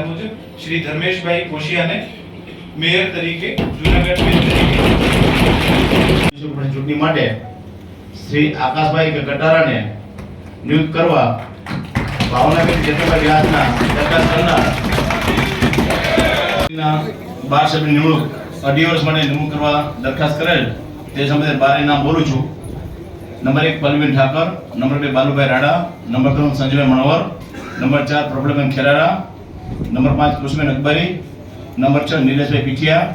મુજબ શ્રી ધર્મેશભાઈ કોશિયાને મેયર તરીકે, જૂનાગઢ મેયર તરીકે. ચૂંટણી માટે શ્રી આકાશભાઈ કટારાને નિયુક્ત કરવા ભાવનગર જતનભાઈ વ્યાસના દરખાસ્ત કરનાર બાર સભ્ય નિમણૂક અઢી વર્ષ માટે નિમણૂક કરવા દરખાસ્ત કરેલ તે સંબંધે બારે નામ બોલું છું. નંબર એક પલવીન ઠાકર, નંબર બે બાલુભાઈ રાડા, નંબર ત્રણ સંજયભાઈ મણવર, નંબર ચાર પ્રફુલ્લબેન ખેરાડા નંબર પાંચ કુસમેન અકબરી નંબર છ નિલેશભાઈ પીઠિયા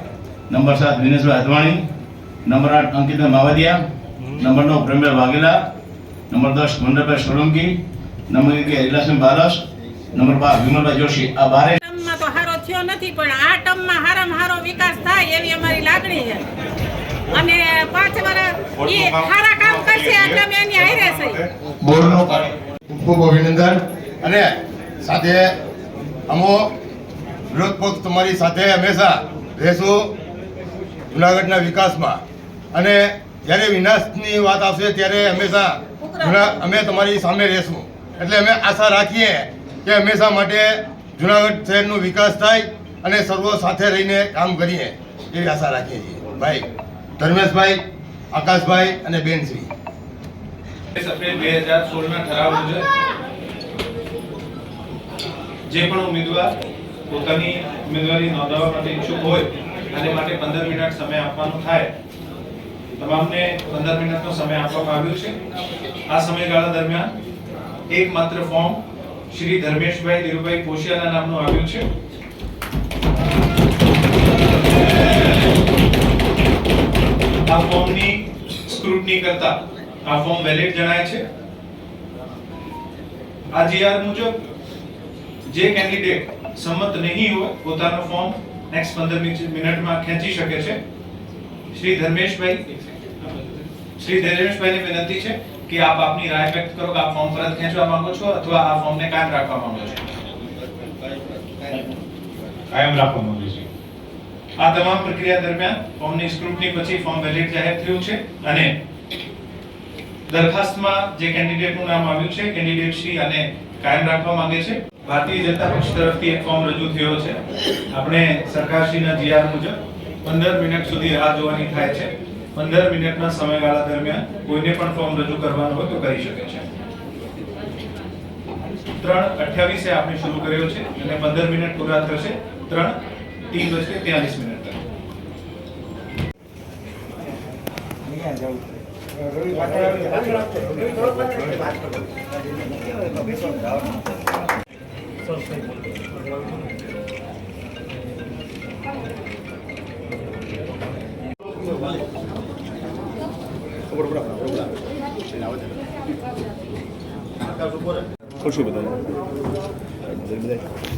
નંબર સાત દિનેશભાઈ અદવાણી નંબર આઠ અંકિતભાઈ માવદિયા નંબર નવ પ્રેમભાઈ વાઘેલા નંબર દસ મંડળભાઈ સોલંકી નંબર અગિયાર ઇલાસભાઈ બારસ નંબર બાર વિમલભાઈ જોશી. આ બારે તો હારો થયો નથી પણ આ ટર્મમાં હારામાં હારો વિકાસ થાય એવી અમારી લાગણી છે. અને પાંચ વર્ષ એ સારા કામ કરશે એટલે અમે એની હારે છીએ. બોર્ડનો ખૂબ ખૂબ અભિનંદન. અને સાથે અમો વિરોધ પક્ષ તમારી સાથે હંમેશા રહેશું જુનાગઢના વિકાસમાં. અને જ્યારે વિનાશની વાત આવશે, ત્યારે હંમેશા અમે તમારી સામે રહેશું. એટલે અમે આશા રાખીએ કે હંમેશા માટે જુનાગઢ શહેરનો વિકાસ થાય અને સર્વો સાથે રહીને કામ કરીએ એવી આશા રાખીએ છીએ. ભાઈ, ધર્મેશભાઈ, આકાશભાઈ અને બેનશ્રી. બે હજાર સોળના ઠરાવ મુજબ જે પણ ઉમેદવાર પોતાની ઉમેદવારી નોંધાવવા માટે ઈચ્છુક હોય અને માટે પંદર મિનિટ સમય આપવાનો થાય. તમામને પંદર મિનિટનો સમય આપવામાં આવ્યો છે. આ સમયગાળા દરમિયાન એક માત્ર ફોર્મ શ્રી ધર્મેશભાઈ ધીરુભાઈ કોશિયાના નામનું આવ્યું છે. આ ફોર્મની સ્ક્રુટની કરતા આ ફોર્મ વેલિડ જણાય છે. આ જીઆર મુજબ જે કેન્ડિડેટ સંમત નહીં હોય પોતાનો ફોર્મ નેક્સ્ટ 15 મિનિટમાં ખેંચી શકે છે. શ્રી ધર્મેશભાઈ શ્રી ધર્મેશભાઈને વિનંતી છે કે આપ આપની રાય વ્યક્ત કરો કે આપ ફોર્મ પરત ખેંચવા માંગો છો અથવા આ ફોર્મને કાયમ રાખવા માંગો છો. કાયમ રાખવા માંગો છો. આ તમામ પ્રક્રિયા દરમિયાન ફોર્મની સ્ક્રુટની પછી ફોર્મ વેલિડ જાહેર થયું છે અને દરખાસ્તમાં જે કેન્ડિડેટનું નામ આવ્યું છે કેન્ડિડેટ શ્રી અને કાયમ રાખવા માંગે છે. ભારતીય જનતા પક્ષ તરફથી એક ફોર્મ રજૂ થયો છે. આપણે સરકારશ્રીના જીઆર મુજબ 15 મિનિટ સુધી રાહ જોવાની થાય છે. 15 મિનિટના સમયગાળા દરમિયાન કોઈને પણ ફોર્મ રજૂ કરવાનું હોય તો કરી શકે છે. ત્રણ અઠ્યાવીસે આપણે શરૂ કર્યો છે અને પંદર મિનિટ પૂરા થશે. ત્રણ તીન બજકે ત્યાલીસ મિનિટ તક. 嗯好的嗯好的嗯好的嗯好的嗯好的